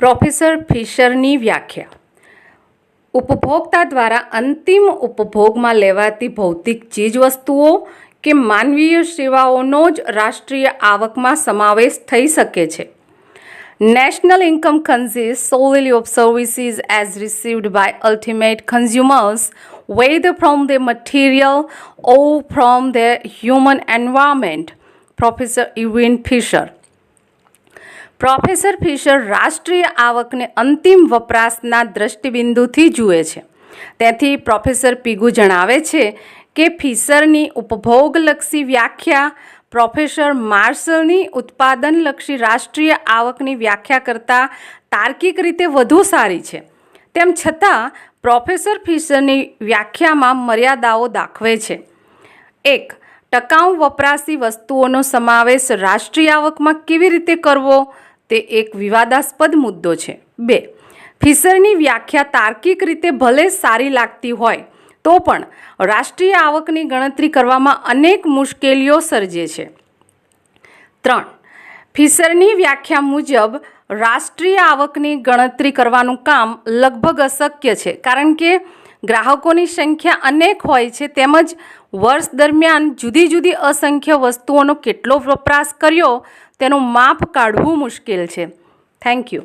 Professor ફિશરની વ્યાખ્યા ઉપભોક્તા દ્વારા અંતિમ ઉપભોગમાં લેવાતી ભૌતિક ચીજવસ્તુઓ કે માનવીય સેવાઓનો જ રાષ્ટ્રીય આવકમાં સમાવેશ થઈ શકે છે National income consists solely of services as received by ultimate consumers, whether from the material or from the human environment. Professor Irwin Fisher. Professor Fisher રાષ્ટ્રીય આવકને અંતિમ વપરાશના દ્રષ્ટિબિંદુથી જુએ છે. તેથી પ્રોફેસર પીગુ જણાવે છે કે ફિશરની ઉપભોગલક્ષી વ્યાખ્યા, પ્રોફેસર માર્શલની ઉત્પાદનલક્ષી રાષ્ટ્રીય આવકની વ્યાખ્યા કરતાં તાર્કિક રીતે વધુ સારી છે. તેમ છતાં, પ્રોફેસર ફિશરની વ્યાખ્યામાં મર્યાદાઓ દાખવે છે. એક, ટકાઉ વપરાશી વસ્તુઓનો સમાવેશ રાષ્ટ્રીય આવકમાં કેવી રીતે કરવો? તે એક વિવાદાસ્પદ મુદ્દો છે. બે, ફિશરની વ્યાખ્યા તાર્કિક રીતે ભલે સારી લાગતી હોય, તો પણ રાષ્ટ્રીય આવકની ગણતરી કરવામાં અનેક મુશ્કેલીઓ સર્જે છે. ત્રણ, ફિશરની વ્યાખ્યા મુજબ રાષ્ટ્રીય આવકની ગણતરી કરવાનું કામ લગભગ અશક્ય છે, કારણ કે ગ્રાહકોની સંખ્યા અનેક હોય છે. તેમજ વર્ષ દરમિયાન જુદી જુદી અસંખ્ય વસ્તુઓનો કેટલો વપરાશ કર્યો તેનું માપ કાઢવું મુશ્કેલ છે. Thank you